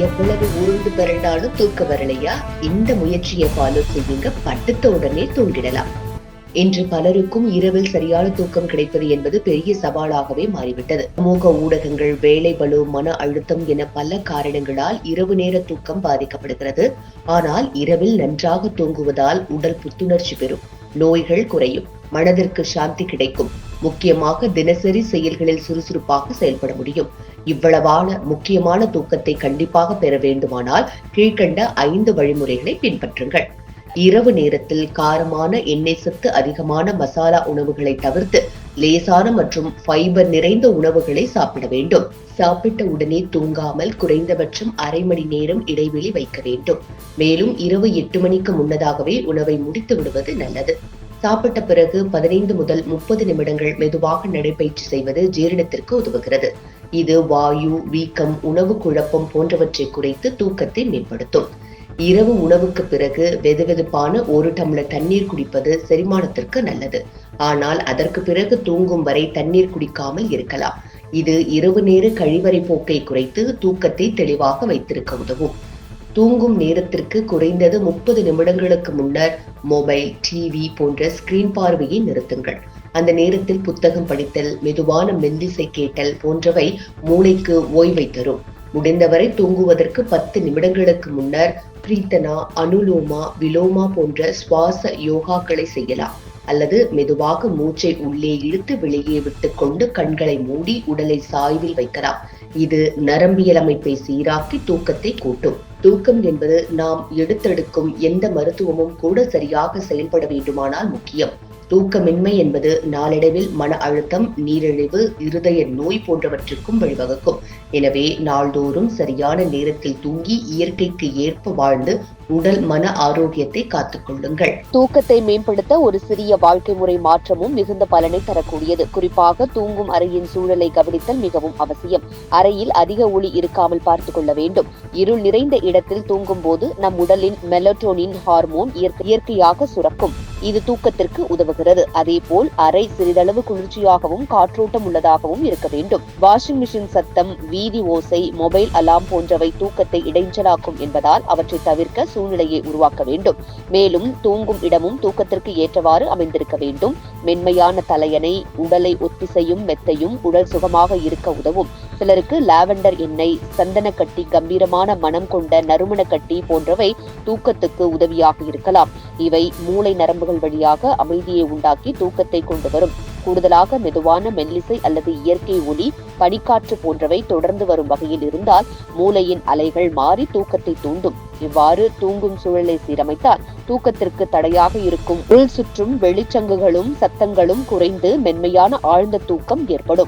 எவ்வளவு உருண்டு பிறண்டாலும் தூக்க வரலையா? இந்த முயற்சியை ஃபாலோ செய்யுங்க. படுத்த உடனே தூங்கிடலாம். இன்று பலருக்கும் இரவில் சரியான தூக்கம் கிடைப்பது என்பது பெரிய சவாலாகவே மாறிவிட்டது. சமூக ஊடகங்கள் வேலை பலு மன அழுத்தம் என பல காரணங்களால் இரவு நேர தூக்கம் பாதிக்கப்படுகிறது. ஆனால் இரவில் நன்றாக தூங்குவதால் உடல் புத்துணர்ச்சி பெறும். நோய்கள் குறையும். மனதிற்கு சாந்தி கிடைக்கும். முக்கியமாக தினசரி செயல்களில் சுறுசுறுப்பாக செயல்பட முடியும். இவ்வளவான முக்கியமான தூக்கத்தை கண்டிப்பாக பெற வேண்டுமானால் கீழ்கண்ட ஐந்து வழிமுறைகளை பின்பற்றுங்கள். இரவு நேரத்தில் காரமான எண்ணெய் சத்து அதிகமான மசாலா உணவுகளை தவிர்த்து லேசான மற்றும் ஃபைபர் நிறைந்த உணவுகளை சாப்பிட வேண்டும். சாப்பிட்ட உடனே தூங்காமல் குறைந்தபட்சம் அரை மணி நேரம் இடைவெளி வைக்க வேண்டும். மேலும் இரவு எட்டு மணிக்கு முன்னதாகவே உணவை முடித்து விடுவது நல்லது. சாப்பிட்ட பிறகு பதினைந்து முதல் முப்பது நிமிடங்கள் மெதுவாக நடைபயிற்சி செய்வது ஜீரணத்திற்கு உதவுகிறது. இது வாயு வீக்கம் உணவு குழப்பம் போன்றவற்றை குறைத்து தூக்கத்தை மேம்படுத்தும். இரவு உணவுக்கு பிறகு வெதுவெதுப்பான ஒரு டம்ளர் தண்ணீர் குடிப்பது செரிமானத்திற்கு நல்லது. ஆனால் அதற்கு பிறகு தூங்கும் வரை தண்ணீர் குடிக்காமல் இருக்கலாம். இது இரவு நேர கழிவறை போக்கை குறைத்து தூக்கத்தை தெளிவாக வைத்திருக்க உதவும். தூங்கும் நேரத்திற்கு குறைந்தது முப்பது நிமிடங்களுக்கு முன்னர் மொபைல் டிவி போன்ற ஸ்கிரீன் பார்வையை நிறுத்துங்கள். அந்த நேரத்தில் புத்தகம் படித்தல் மெதுவான மெல்லிசை கேட்டல் போன்றவை மூளைக்கு ஓய்வை தரும். முடிந்தவரை தூங்குவதற்கு பத்து நிமிடங்களுக்கு முன்னர் பிரீத்தனா அனுலோமா விலோமா போன்ற சுவாச யோகாக்களை செய்யலாம். அல்லது மெதுவாக மூச்சை உள்ளே இழுத்து வெளியே விட்டுக்கொண்டு கண்களை மூடி உடலை சாய்வில் வைக்கலாம். இது நரம்பியல் அமைப்பை சீராக்கி தூக்கத்தை கூட்டும். தூக்கம் என்பது நாம் எடுத்தெடுக்கும் எந்த மருத்துவமும் கூட சரியாக செயல்பட வேண்டுமானால் முக்கியம். தூக்கமின்மை என்பது நாளடைவில் மன அழுத்தம் நீரிழிவு இருதய நோய் போன்றவற்றுக்கும் வழிவகுக்கும். எனவே நாள்தோறும் சரியான நேரத்தில் தூங்கி இயற்கைக்கு ஏற்ப வாழ்ந்து உடல் மன ஆரோக்கியத்தை காத்துக்கொள்ளுங்கள் தூக்கத்தை மேம்படுத்த ஒரு சிறிய வாழ்க்கை முறை மாற்றமும் மிகுந்த பலனை தரக்கூடியது. குறிப்பாக தூங்கும் அறையின் சூழலை கவனித்தல் மிகவும் அவசியம். அறையில் அதிக ஒளி இருக்காமல் பார்த்துக் கொள்ள வேண்டும். இருள் நிறைந்த இடத்தில் தூங்கும் போது நம் உடலின் மெலட்டோனின் ஹார்மோன் இயற்கையாக சுரக்கும். இது தூக்கத்திற்கு உதவுகிறது. அதேபோல் அறை சிறிதளவு குளிர்ச்சியாகவும் காற்றோட்டம் உள்ளதாகவும் இருக்க வேண்டும். வாஷிங் மிஷின் சத்தம் வீதி ஓசை மொபைல் அலாம் போன்றவை தூக்கத்தை இடைஞ்சலாக்கும் என்பதால் அவற்றை தவிர்க்க சூழ்நிலையை உருவாக்க வேண்டும். மேலும் தூங்கும் இடமும் தூக்கத்திற்கு ஏற்றவாறு அமைந்திருக்க வேண்டும். மென்மையான தலையணை உடலை ஒத்திசையும் மெத்தையும் உடல் சுகமாக இருக்க உதவும். சிலருக்கு லாவெண்டர் எண்ணெய் சந்தனக்கட்டி கம்பீரமான மனம் கொண்ட நறுமணக்கட்டி போன்றவை தூக்கத்துக்கு உதவியாக இருக்கலாம். இவை மூளை நரம்புகள் வழியாக அமைதியை உண்டாக்கி தூக்கத்தை கொண்டு வரும். கூடுதலாக மெதுவான மெல்லிசை அல்லது இயற்கை ஒலி பனிக்காற்று போன்றவை தொடர்ந்து வரும் வகையில் இருந்தால் மூளையின் அலைகள் மாறி தூக்கத்தை தூண்டும். இவ்வாறு தூங்கும் சூழலை சீரமைத்தால் தூக்கத்திற்கு தடையாக இருக்கும் உள் சுற்றும் வெளிச்சங்குகளும் சத்தங்களும் குறைந்து மென்மையான ஆழ்ந்த தூக்கம் ஏற்படும்.